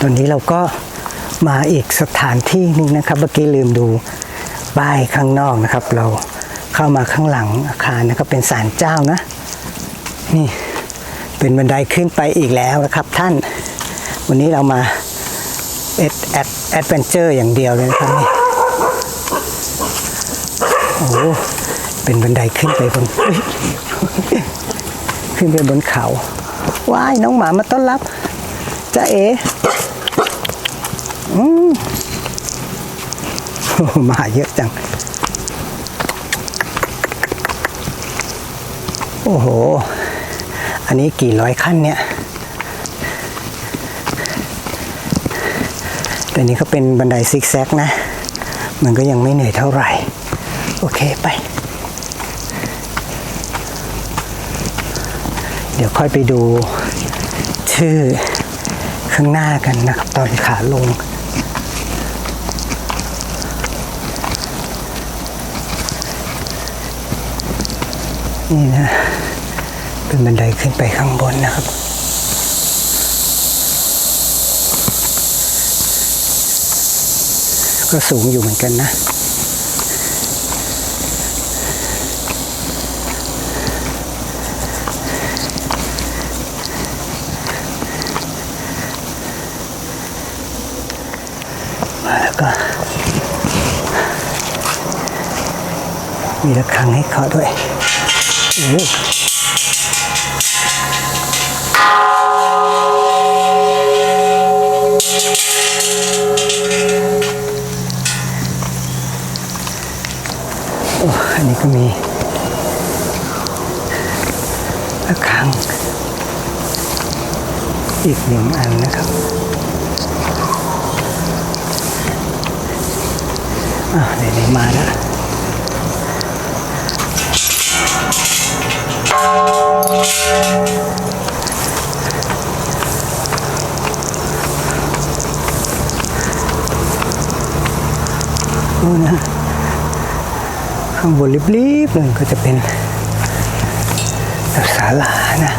ตอนนี้เราก็มาอีกสถานที่หนึ่งนะครับ เมื่อกี้ลืมดูป้ายข้างนอกนะครับ เราเข้ามาข้างหลังอาคารนะครับเป็นศาลเจ้านะ นี่เป็นบันไดขึ้นไปอีกแล้วนะครับท่าน วันนี้เรามาแอดแอดแอดเวนเจอร์อย่างเดียวเลยนะครับนี่โอ้โหเป็นบันไดขึ้นไปบนขึ้นไปบนเขา ว้ายน้องหมามาต้อนรับจ้าเออืมโอ้โหมาเยอะจัง โอ้โห อันนี้กี่ร้อยขั้นเนี่ยแต่นี้เขาเป็นบันไดซิกแซกนะ มันก็ยังไม่เหนื่อยเท่าไหร่ โอเคไป เดี๋ยวค่อยไปดูชื่อข้างหน้ากันนะครับ ตอนขาลง นี่นะ เป็นบันไดขึ้นไปข้างบนนะครับก็สูงอยู่เหมือนกันนะ มาแล้วก็ มีระฆังให้เคาะด้วยโอ้อันนี้ก็มีระฆัง อีกหนึ่งอันนะครับอ่าไหนๆมาแล้ว ดูนะข้างบนรีบๆเลยก็จะเป็นศาลานะ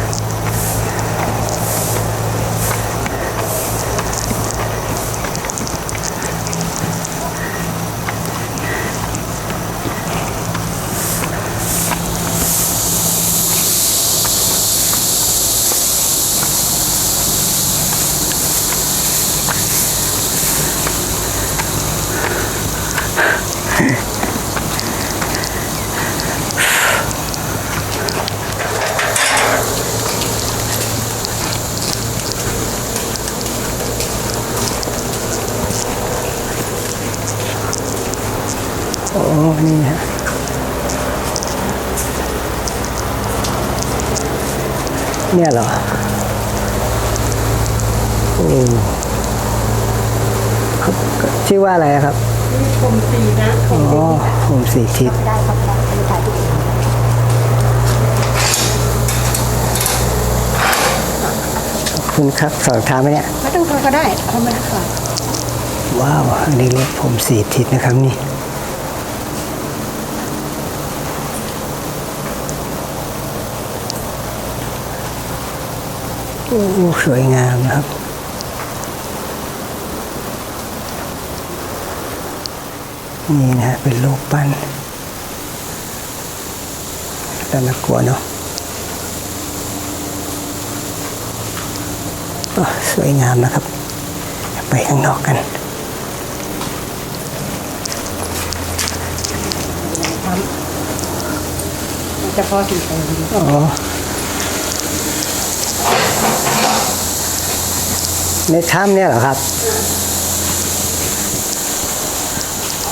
โอ้ นี่ฮะเนี่ยเหรอโอ้ครับชื่อว่าอะไรครับชมฟรีนะอ๋อผมสีทิศได้ครับได้ไปถ่ายที่อื่นขอบคุณครับสอบถามไหมเนี่ยไม่ต้องทำก็ได้เขาไม่ได้ฝากว้าว อันนี้เรียกผมสีทิศนะครับนี่ โอ้สวยงามนะครับ นี่นะฮะเป็นรูปปั้นแต่น่ากลัวเนาะโอ้สวยงามนะครับ ไปข้างนอกกันมันจะพอสีแดงอ๋อ ในถ้ำเนี่ยเหรอครับ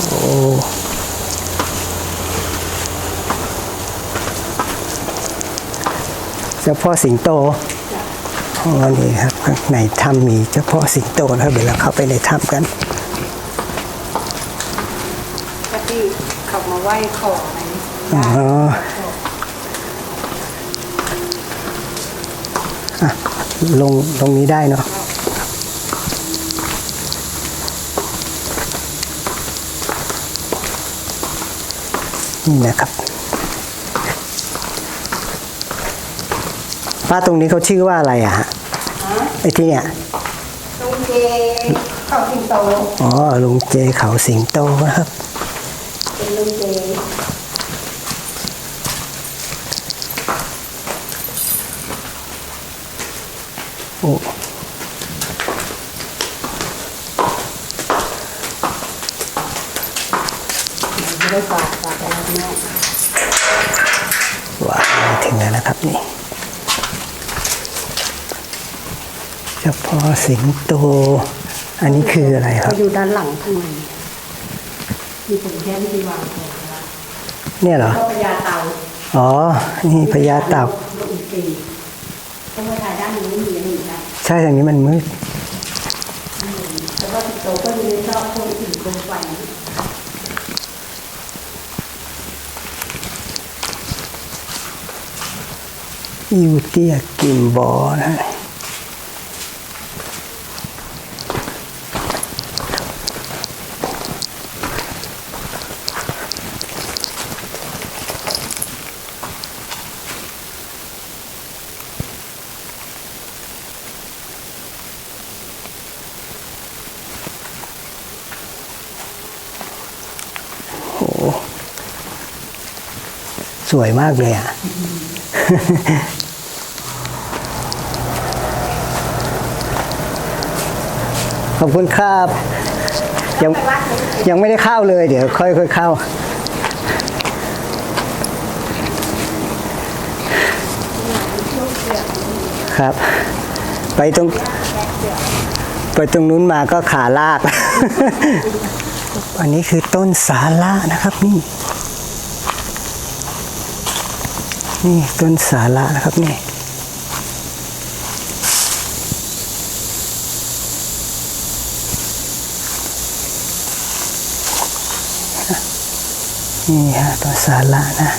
โอ้เจ้าพ่อสิงโตอ๋อนี่ครับข้างในถ้ำมีเจ้าพ่อสิงโตนะครับเดี๋ยวเราเข้าไปในถ้ำกันก็ที่เขามาไหว้ขออะไรนี่อ๋ออะลงตรงนี้ได้เนาะ นี่นะครับไปป้าตรงนี้เขาชื่อว่าอะไรอะฮะไอ้ที่เนี่ยลุงเจเขาสิงโตอ๋อลุงเจเขาสิงโตนะครับเป็นลุงเจโอ้ ไม่ได้ฝากฝากอะไรแม่ ว้าวมาถึง แล้วนะครับนี่เฉพาะสิงโต อันนี้คืออะไรคเขารับอยู่ด้านหลังข้างในมีผมแค่ที่วางของว่าเนี่ยเหรอก็พญาเต่าอ๋อ นี่พญาเต่าลุงเจต้องมาถ่ายด้านนี้มีอันนี้นะใช่ทางนี้มันมืดแต่ว่าสิงโตก็มีชอบคนอื่นโคมไฟ ยูเตียกิมบอนะโหสวยมากเลยอะ ขอบคุณครับ ยังยังไม่ได้เข้าเลย เดี๋ยวค่อยๆเข้า ครับ ไปตรง ไปตรงนู้นมาก็ขาลาก อันนี้คือต้นสาระนะครับนี่ นี่ต้นสาระนะครับนี่ นี่ฮะต้นสาระนะ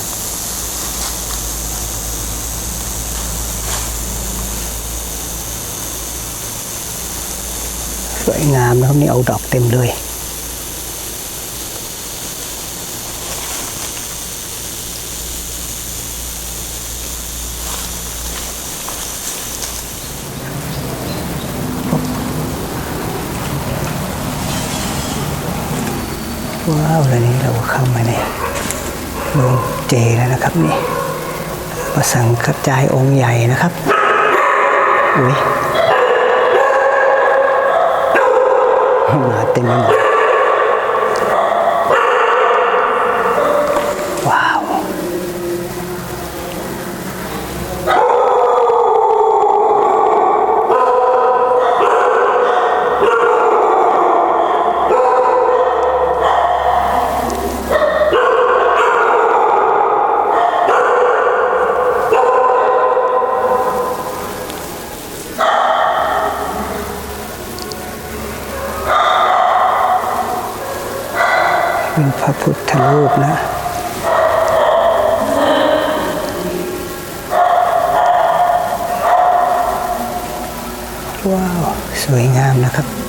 สวยงามนะครับนี่เอาดอกเต็มเลยว้าวแล้วนี้เราก็เข้ามาใน โรงเจแล้วนะครับนี่พระสังกระจายองค์ใหญ่นะครับอุ้ยมาเต็มไปหมด เป็นพระพุทธรูปนะว้าว สวยงามนะครับ